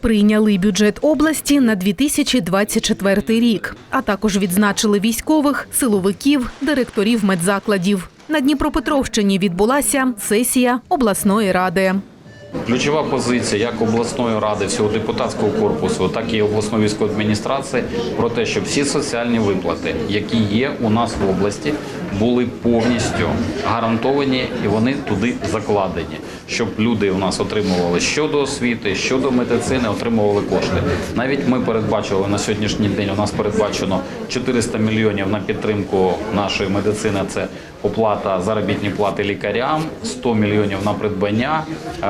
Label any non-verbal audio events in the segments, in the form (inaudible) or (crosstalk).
Прийняли бюджет області на 2024 рік, а також відзначили військових, силовиків, директорів медзакладів. На Дніпропетровщині відбулася сесія обласної ради. Ключова позиція як обласної ради, всього депутатського корпусу, так і обласної військової адміністрації про те, щоб всі соціальні виплати, які є у нас в області, були повністю гарантовані і вони туди закладені, щоб люди у нас отримували щодо освіти, щодо медицини, отримували кошти. Навіть ми передбачили на сьогоднішній день. У нас передбачено 400 мільйонів на підтримку нашої медицини. Це оплата заробітні плати лікарям, 100 мільйонів на придбання е,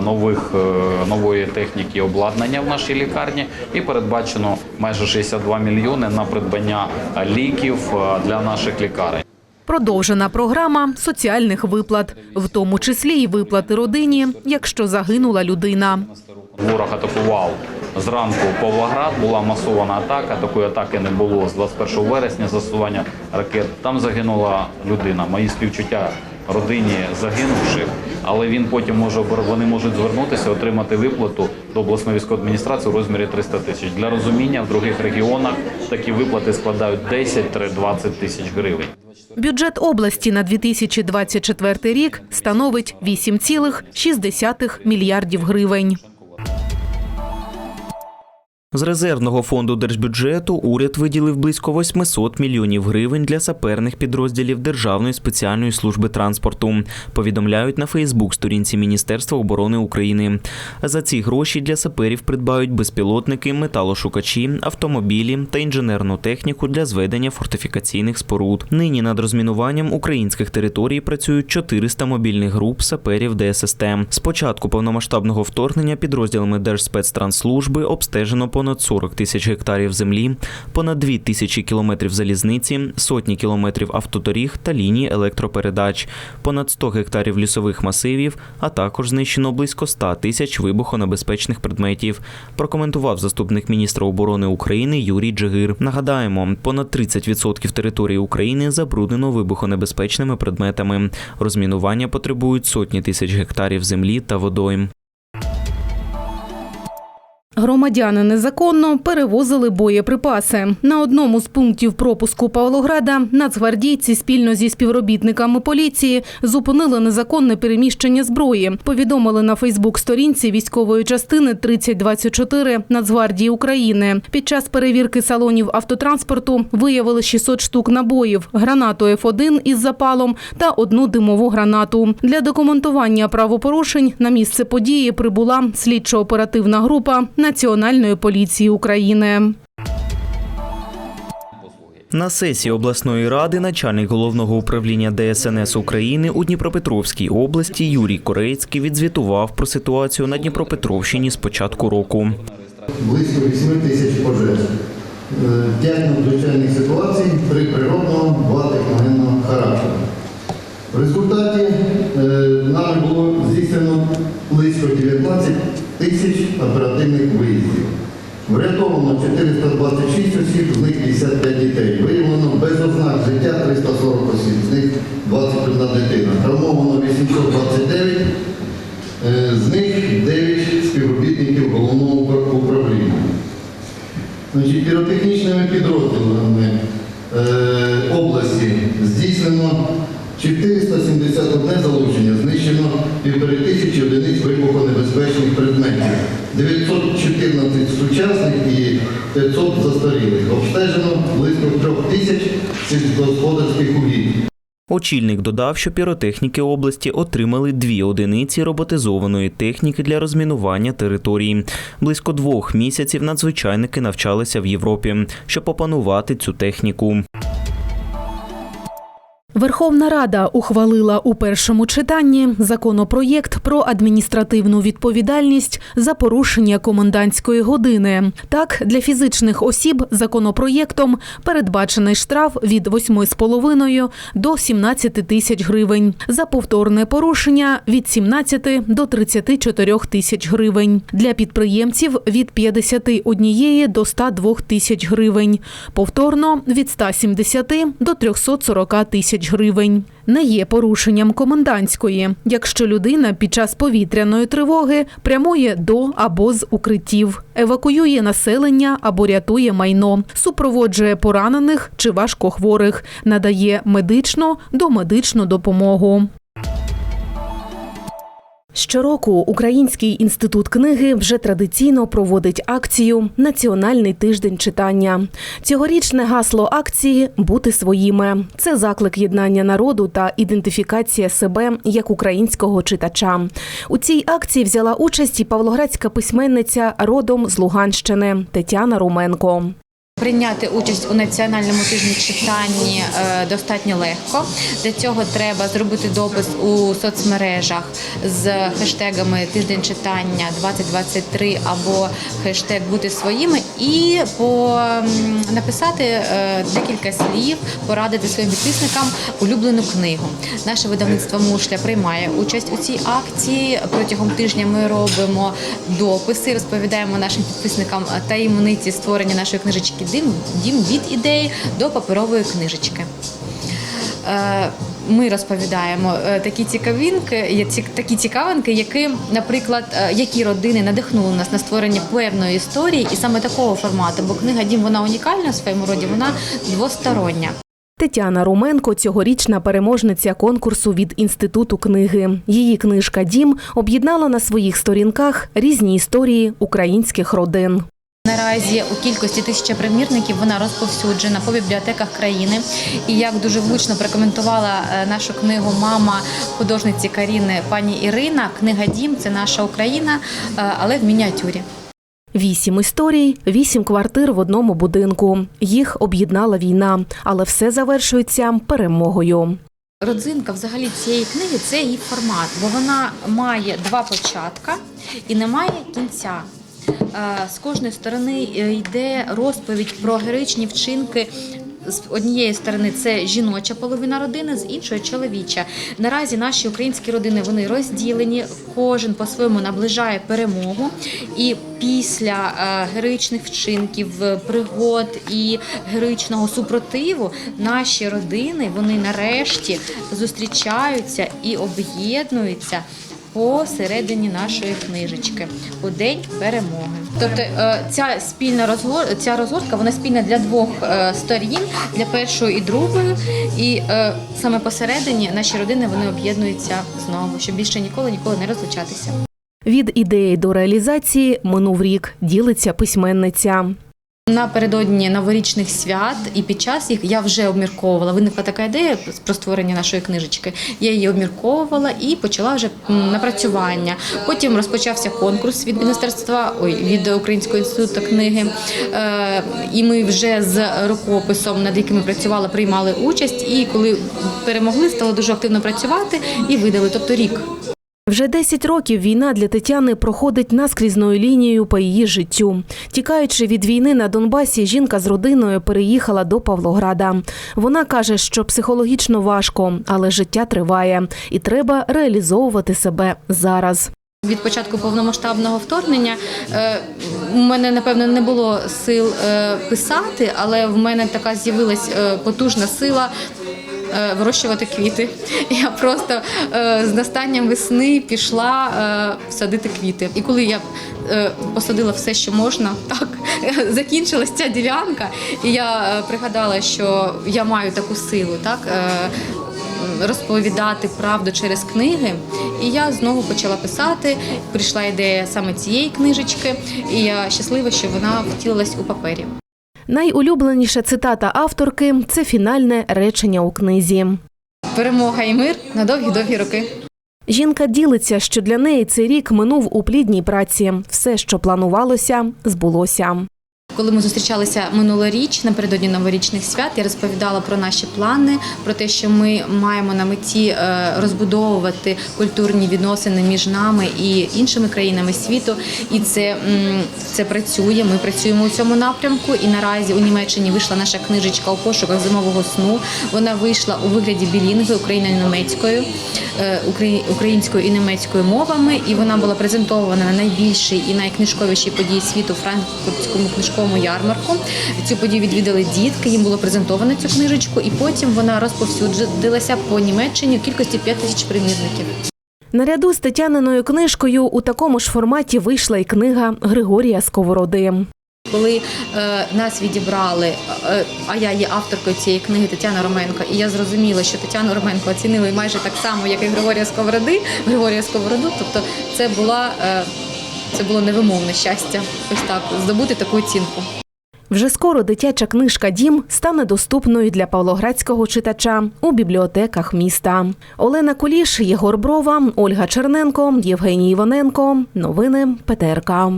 нових е, нової техніки обладнання в нашій лікарні, і передбачено майже 62 мільйони на придбання ліків е, для наших лікарень. Продовжена програма соціальних виплат, в тому числі й виплати родині, якщо загинула людина. Ворог атакував зранку Павлоград. Була масована атака. Такої атаки не було з 21 вересня. Засування ракет. Там загинула людина. Мої співчуття родині загинувших, але він потім може вони можуть звернутися, отримати виплату до обласної військової адміністрації у розмірі 300 тисяч. Для розуміння в других регіонах такі виплати складають 10-20 тисяч гривень. Бюджет області на 2024 рік становить 8,6 мільярдів гривень. З резервного фонду держбюджету уряд виділив близько 800 мільйонів гривень для саперних підрозділів Державної спеціальної служби транспорту. Повідомляють на Фейсбук-сторінці Міністерства оборони України. За ці гроші для саперів придбають безпілотники, металошукачі, автомобілі та інженерну техніку для зведення фортифікаційних споруд. Нині над розмінуванням українських територій працюють 400 мобільних груп саперів ДССТ. З початку повномасштабного вторгнення підрозділами Держспецтранслужби обстежено понад 40 тисяч гектарів землі, понад 2 тисячі кілометрів залізниці, сотні кілометрів автодоріг та ліній електропередач, понад 100 гектарів лісових масивів, а також знищено близько 100 тисяч вибухонебезпечних предметів. Прокоментував заступник міністра оборони України Юрій Джигир. Нагадаємо, понад 30% території України забруднено вибухонебезпечними предметами. Розмінування потребують сотні тисяч гектарів землі та водойм. Громадяни незаконно перевозили боєприпаси. На одному з пунктів пропуску Павлограда нацгвардійці спільно зі співробітниками поліції зупинили незаконне переміщення зброї. Повідомили на Фейсбук-сторінці військової частини 3024 Нацгвардії України. Під час перевірки салонів автотранспорту виявили 600 штук набоїв, гранату F1 із запалом та одну димову гранату. Для документування правопорушень на місце події прибула слідчо-оперативна група Національної поліції України. На сесії обласної ради начальник головного управління ДСНС України у Дніпропетровській області Юрій Корецький відзвітував про ситуацію на Дніпропетровщині з початку року. близько 8 тисяч пожеж. Е, П'ять надзвичайних ситуацій, три природного, два техногенного характеру. В результаті е, нами 219 тисяч оперативних виїздів. Врятовано 426 осіб, з них 55 дітей. Виявлено без ознак життя 340 осіб, з них 21 дитина. Травмовано 829, е, з них 9 співробітників головного управління. Значить, Піротехнічними підрозділами е, області здійснено. 471 залучення, знищено півтори тисячі одиниць вибухонебезпечних предметів, 914 сучасних і 500 застарілих. Обстежено близько трьох тисяч сільськогосподарських угідь. Очільник додав, що піротехніки області отримали дві одиниці роботизованої техніки для розмінування території. Близько двох місяців надзвичайники навчалися в Європі, щоб опанувати цю техніку. Верховна Рада ухвалила у першому читанні законопроєкт про адміністративну відповідальність за порушення комендантської години. Так, для фізичних осіб законопроєктом передбачений штраф від 8,5 до 17 тисяч гривень, за повторне порушення від 17 до 34 тисяч гривень, для підприємців від 51 до 102 тисяч гривень, повторно від 170 до 340 тисяч тисяч гривень. Не є порушенням комендантської, якщо людина під час повітряної тривоги прямує до або з укриттів, евакуює населення або рятує майно, супроводжує поранених чи важкохворих, надає медичну домедичну допомогу. Щороку Український інститут книги вже традиційно проводить акцію Національний тиждень читання. Цьогорічне гасло акції бути своїми. Це заклик єднання народу та ідентифікація себе як українського читача. У цій акції взяла участь і павлоградська письменниця родом з Луганщини Тетяна Руменко. Прийняти участь у національному тижні читанні е, достатньо легко. Для цього треба зробити допис у соцмережах з хештегами Тиждень читання 2023 або хештег Бути своїми і по написати е, декілька слів, порадити своїм підписникам улюблену книгу. Наше видавництво Мушля приймає участь у цій акції. Протягом тижня ми робимо дописи, розповідаємо нашим підписникам таємниці створення нашої книжечки Дім, дім від ідеї до паперової книжечки. Е, Ми розповідаємо е, такі цікавинки, такі цікавинки, які, наприклад, е, які родини надихнули нас на створення певної історії, і саме такого формату, бо книга Дім вона унікальна в своєму роді, вона двостороння. Тетяна Руменко цьогорічна переможниця конкурсу від інституту книги. Її книжка Дім об'єднала на своїх сторінках різні історії українських родин. Наразі у кількості тисяча примірників вона розповсюджена по бібліотеках країни. І як дуже влучно прокоментувала е, нашу книгу мама художниці Каріни пані Ірина, книга Дім це наша Україна, е, але в мініатюрі. Вісім історій, вісім квартир в одному будинку. Їх об'єднала війна, але все завершується перемогою. Родзинка взагалі цієї книги це її формат, бо вона має два початка і не має кінця. З кожної сторони е, йде розповідь про героїчні вчинки. З однієї сторони це жіноча половина родини, з іншої чоловіча. Наразі наші українські родини вони розділені, кожен по-своєму наближає перемогу. І після е, героїчних вчинків, е, пригод і героїчного супротиву наші родини вони нарешті зустрічаються і об'єднуються посередині нашої книжечки у день перемоги. Тобто е, ця спільна розгор... ця розгортка вона спільна для двох е, сторін, для першої і другої. І е, саме посередині наші родини вони об'єднуються знову, щоб більше ніколи ніколи не розлучатися. Від ідеї до реалізації минув рік, ділиться письменниця. Напередодні новорічних свят і під час їх я вже обмірковувала. Виникла така ідея про створення нашої книжечки. Я її обмірковувала і почала вже напрацювання. Потім розпочався конкурс від міністерства ой, від Українського інституту книги. Е, і ми вже з рукописом, над яким ми працювали, приймали участь. І коли перемогли, стали дуже активно працювати і видали. Тобто рік. Вже 10 років війна для Тетяни проходить наскрізною лінією по її життю. Тікаючи від війни на Донбасі, жінка з родиною переїхала до Павлограда. Вона каже, що психологічно важко, але життя триває, і треба реалізовувати себе зараз. Від початку повномасштабного вторгнення е, у мене напевно не було сил е, писати, але в мене така з'явилась е, потужна сила. Е, Вирощувати квіти. (laughs) Я просто е, з настанням весни пішла е, садити квіти. І коли я посадила все, що можна, (laughs) так закінчилась ця ділянка, і я пригадала, що я маю таку силу, так розповідати правду через книги. І я знову почала писати. Прийшла ідея саме цієї книжечки, і я щаслива, що вона втілилась у папері. Найулюбленіша цитата авторки це фінальне речення у книзі. Перемога і мир на довгі-довгі роки. Жінка ділиться, що для неї цей рік минув у плідній праці. Все, що планувалося, збулося. Коли ми зустрічалися минулоріч напередодні новорічних свят, я розповідала про наші плани, про те, що ми маємо на меті е, розбудовувати культурні відносини між нами і іншими країнами світу. І це, це працює. Ми працюємо у цьому напрямку. І наразі у Німеччині вийшла наша книжечка у пошуках зимового сну. Вона вийшла у вигляді білінги україною німецькою, е, українською і німецькою мовами. І вона була презентована на найбільшій і найкнижковішій події світу Франкфуртському книжковому книжковому ярмарку. Цю подію відвідали дітки, їм було презентовано цю книжечку, і потім вона розповсюдилася по Німеччині у кількості 5 тисяч примірників. Наряду з Тетяниною книжкою у такому ж форматі вийшла й книга Григорія Сковороди. Коли е, нас відібрали, е, а я є авторкою цієї книги Тетяна Роменко, і я зрозуміла, що Тетяну Роменко оцінили майже так само, як і Григорія Сковороди, Григорія Сковороду. Тобто це була е, це було невимовне щастя. Ось так здобути таку оцінку. Вже скоро дитяча книжка Дім стане доступною для павлоградського читача у бібліотеках міста. Олена Куліш, Єгор Брова, Ольга Черненко, Євгеній Іваненко. Новини Петерка.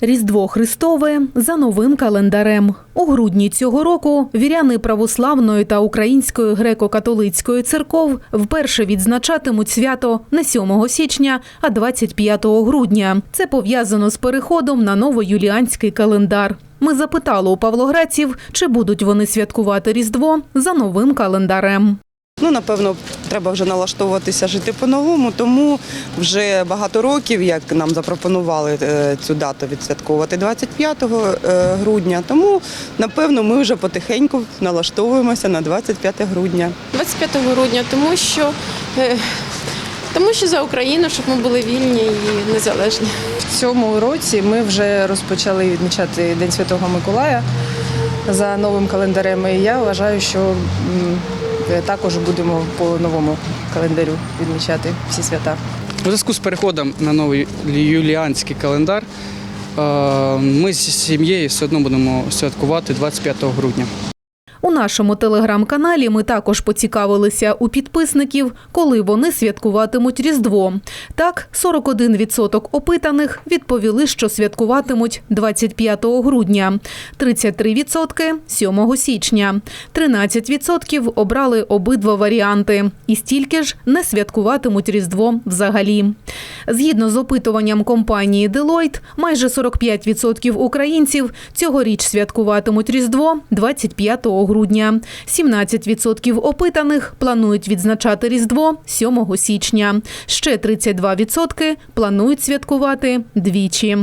Різдво Христове за новим календарем. У грудні цього року віряни православної та української греко-католицької церков вперше відзначатимуть свято не 7 січня, а 25 грудня. Це пов'язано з переходом на новоюліанський календар. Ми запитали у павлоградців, чи будуть вони святкувати Різдво за новим календарем. Ну, напевно, треба вже налаштовуватися жити по-новому, тому вже багато років, як нам запропонували е, цю дату відсвятковувати 25 е, грудня. Тому, напевно, ми вже потихеньку налаштовуємося на 25 грудня. 25 грудня, тому що, е, тому що за Україну, щоб ми були вільні і незалежні. В цьому році ми вже розпочали відмічати День Святого Миколая за новим календарем. І я вважаю, що також будемо по новому календарю відмічати всі свята. У зв'язку з переходом на новий юліанський календар е, ми з сім'єю все одно будемо святкувати 25 грудня. У нашому телеграм-каналі ми також поцікавилися у підписників, коли вони святкуватимуть Різдво. Так, 41% опитаних відповіли, що святкуватимуть 25 грудня, 33% – 7 січня, 13% обрали обидва варіанти, і стільки ж не святкуватимуть Різдво взагалі. Згідно з опитуванням компанії Deloitte, майже 45% українців цьогоріч святкуватимуть Різдво 25 грудня. 17% опитаних планують відзначати Різдво 7 січня. Ще 32% планують святкувати двічі.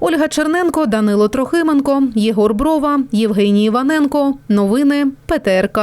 Ольга Черненко, Данило Трохименко, Єгор Брова, Євгеній Іваненко. Новини ПТРК.